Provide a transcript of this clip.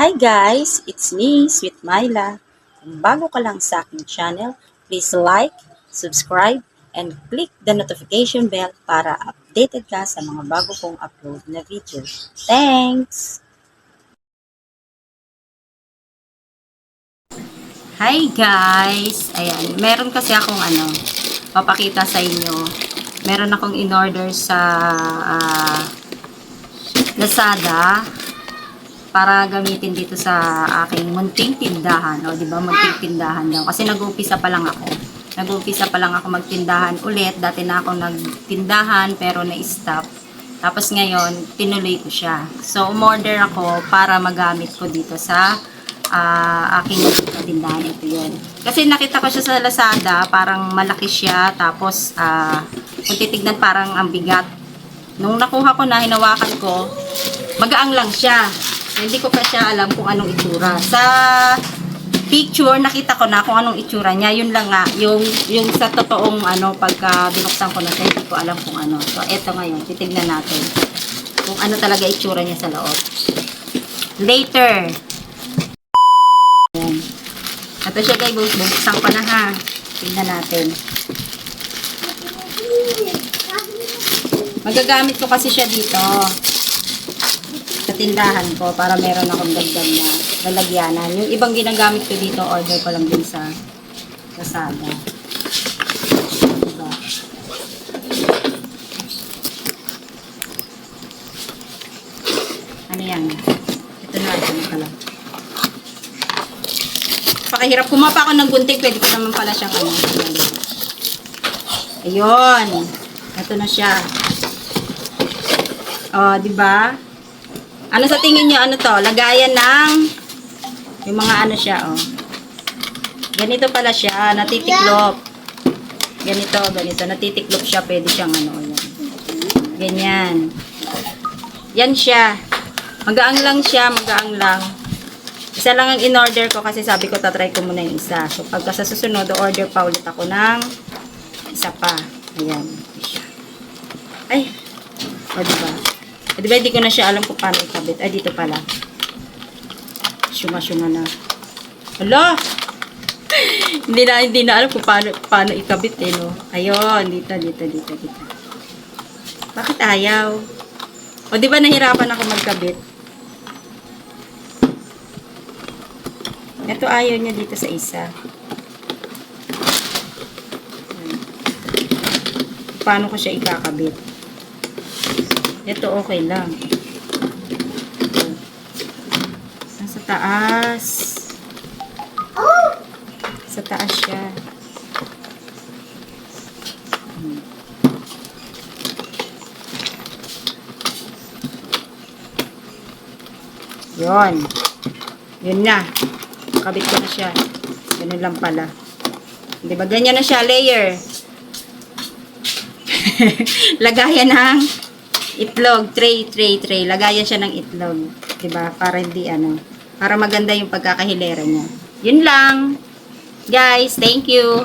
Hi guys! It's me, Sweet Myla. Kung bago ka lang sa aking channel, please like, subscribe, and click the notification bell para updated ka sa mga bago kong upload na video. Thanks! Hi guys! Ayan, meron kasi akong ano, papakita sa inyo. Meron akong in-order sa ah, Lazada para gamitin dito sa aking munting tindahan. O, di ba? Munting tindahan daw. Kasi nag-umpisa pa lang ako. Nag-umpisa pa lang ako magtindahan ulit. Dati na akong nagtindahan pero na-stop. Tapos ngayon, tinuloy ko siya. So, umorder ako para magamit ko dito sa ah, aking tindahan. Ito yun. Kasi nakita ko siya sa Lazada, parang malaki siya. Tapos, ah, kung titignan parang ang bigat. Nung nakuha ko na, hinawakan ko, magaang lang siya. Hindi ko pa siya alam kung anong itsura. Sa picture, nakita ko na kung anong itsura niya. Yun lang nga, yung, yung sa totoong ano, pagka binuksan ko na siya, hindi ko alam kung ano. So, eto ngayon, titignan natin kung ano talaga itsura niya sa loob. Later. Ayan. Ito siya guys, bubuksan ko na ha. Tingnan natin. Magagamit ko kasi siya dito sa tindahan ko para meron akong dagdag na lalagyanan. Yung ibang ginagamit ko dito, order ko lang din sa Lazada. Diba? Ano yan? Ito na, ito na pala. Pakahirap. Kumapa ako ng gunting, pwede ko naman pala siyang ano. Ayun. Ito na siya. Oh, di ba? Ano sa tingin niyo ano to? Lagayan ng yung mga ano siya, oh. Ganito pala siya, natitiklop. Ganito, ganito, natitiklop siya, pwede siyang ano, yan. Ganyan. Yan siya. Magaang lang siya, magaang lang. Isa lang ang in-order ko kasi sabi ko tatry ko muna yung isa. So pagka sa susunod, order pa ulit ako ng isa pa. Ayan. Ay. O diba? O diba, hindi ko na siya alam kung paano ikabit. Ay, dito pala. Syunga-syunga na. Hala! hindi na, hindi na alam kung paano, paano ikabit eh, no? Ayun, dito, dito, dito, dito. Bakit ayaw? O, di ba nahirapan ako magkabit? Ito ayaw niya dito sa isa. Paano ko siya ikakabit? Ito okay lang. Nasa taas. Sa taas siya. Yun. Yun na. Kabit ko na siya. Ganun lang pala. Di ba? Ganyan na siya. Layer. Lagayan ng itlog. Tray, tray, tray. Lagayan siya ng itlog. Ba? Para hindi ano. Para maganda yung pagkakahilera niya. Yun lang. Guys, thank you.